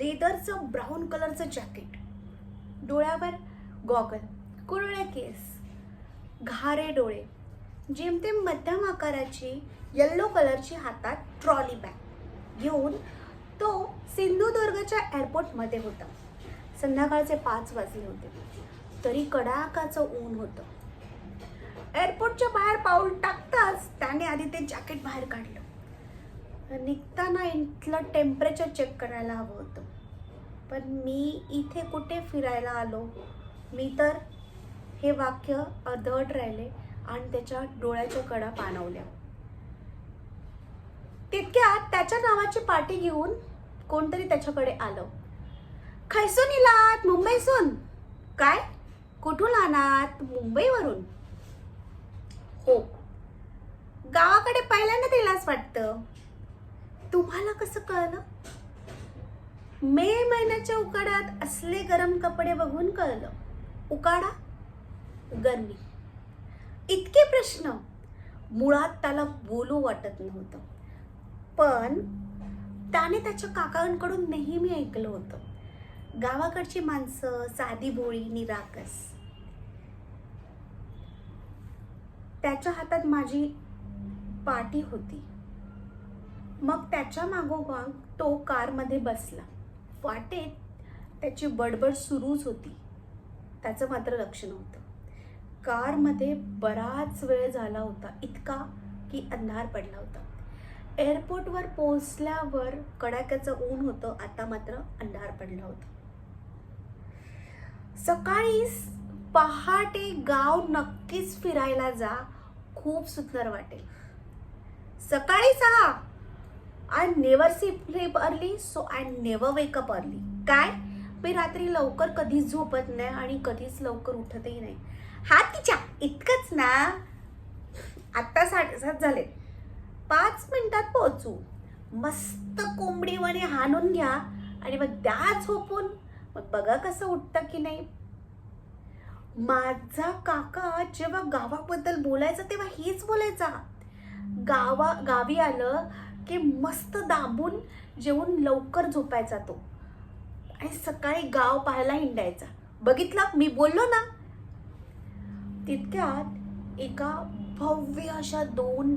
लेदरचं brown कलरचं jacket. डोळ्यावर goggle कुरळे केस घारे डोळे जेमतेम मध्यम आकाराची येल्लो कलरची हातात ट्रॉली बॅग घेऊन तो सिंधुदुर्गच्या एअरपोर्टमध्ये होता. संध्याकाळचे पाच वाजले होते. तरी कडाकाचं ऊन होतं. एअरपोर्टच्या बाहेर पाऊल टाकताच त्याने आधी ते जॅकेट बाहेर काढलं. निघताना इथलं टेम्परेचर चेक करायला हवं होतं. पण मी इथे कुठे फिरायला आलो मी तर हे वाक्य अर्धवट राहिले आणि त्याच्या डोळ्याच्या कडा पाणवल्या. तितक्यात त्याच्या नावाची पाठी घेऊन कोणतरी त्याच्याकडे आलं. खैसून इलात मुंबईसून. काय? कुठून आणात मुंबईवरून. हो. गावाकडे पहिल्यांदा तिलाच वाटतं. तुम्हाला कसं कळलं? मे महिन्याच्या उकाड्यात असले गरम कपडे बघून कळलं. उकाडा? गरमी. इतके प्रश्न. मुळात त्याला बोलू वाटत नव्हतं. पण त्याने त्याच्या काकांकडून नेहमी ऐकलं होतं. गावाकडची माणसं साधी भोळी निराकस. त्याच्या हातात माझी पाटी होती. मग त्याच्या मागोमाग तो कारमध्ये बसला. वाटेत त्याची बडबड सुरूच होती. त्याचं मात्र लक्ष नव्हतं. कारमध्ये बराच वेळ झाला होता इतका की अंधार पडला होता. एअरपोर्टवर पोहोचल्यावर कडाक्याचं ऊन होतं आता मात्र अंधार पडला होता. सकाळी पहाटे गाव नक्कीच फिरायला जा खूप सुंदर वाटेल. सकाळी सहा I never sleep early so I never wake up early काय? मी रात्री लवकर कधीच झोपत नाही आणि कधीच लवकर उठतही नाही. हा तिच्या इतकंच ना. आत्ता साडेसात झाले. पाच मिनिटात पोहोचू. मस्त कोंबडीवाने हाणून घ्या आणि मग द्या झोपून. मग बघा कसं उठतं की नाही. माझा काका जेव्हा गावाबद्दल बोलायचा तेव्हा हेच बोलायचा. गावा गावी आलं की मस्त दाबून जेवून लवकर झोपायचा तो. आणि सकाळी गाव पाहायला हिंडायचा. बघितला? मी बोललो ना? तितक्यात एका भव्य अशा दोन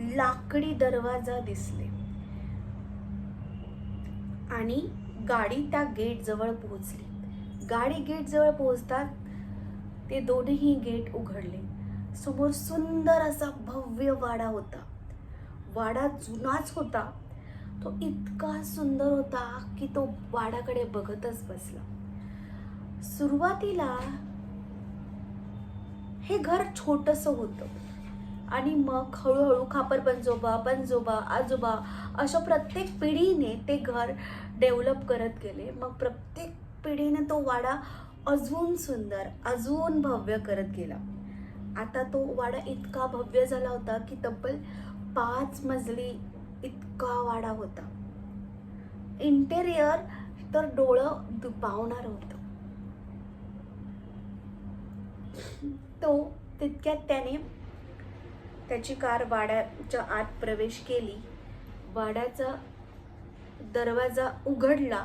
लाकडी दरवाजा दिसले. आणि गाडी त्या गेट जवळ पोहोचली. गाडी गेट जवळ पोहोचतात ते दोन्ही गेट उघडले. समोर सुंदर असा भव्य वाडा होता. वाडा जुनाच होता. तो इतका सुंदर होता की तो वाडाकडे बघतच बसला. सुरुवातीला हे घर छोटस होतं. आणि मग हळूहळू खापर पंजोबा पंजोबा आजोबा अशा प्रत्येक पिढीने ते घर डेव्हलप करत गेले. मग प्रत्येक पिढीने तो वाडा अजून सुंदर अजून भव्य करत गेला. आता तो वाडा इतका भव्य झाला होता की तब्बल पाच मजली इतका वाडा होता. इंटेरियर तर डोळं दुपावणार होतं. तो तितक्यात त्याने त्याची कार वाड्याच्या आत प्रवेश केली. वाड्याचा दरवाजा उघडला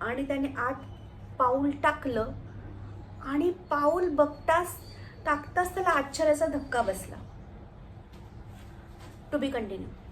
आणि त्याने आत पाऊल टाकलं आणि पाऊल बघताच टाकताच त्याला आश्चर्याचा धक्का बसला. to be continued.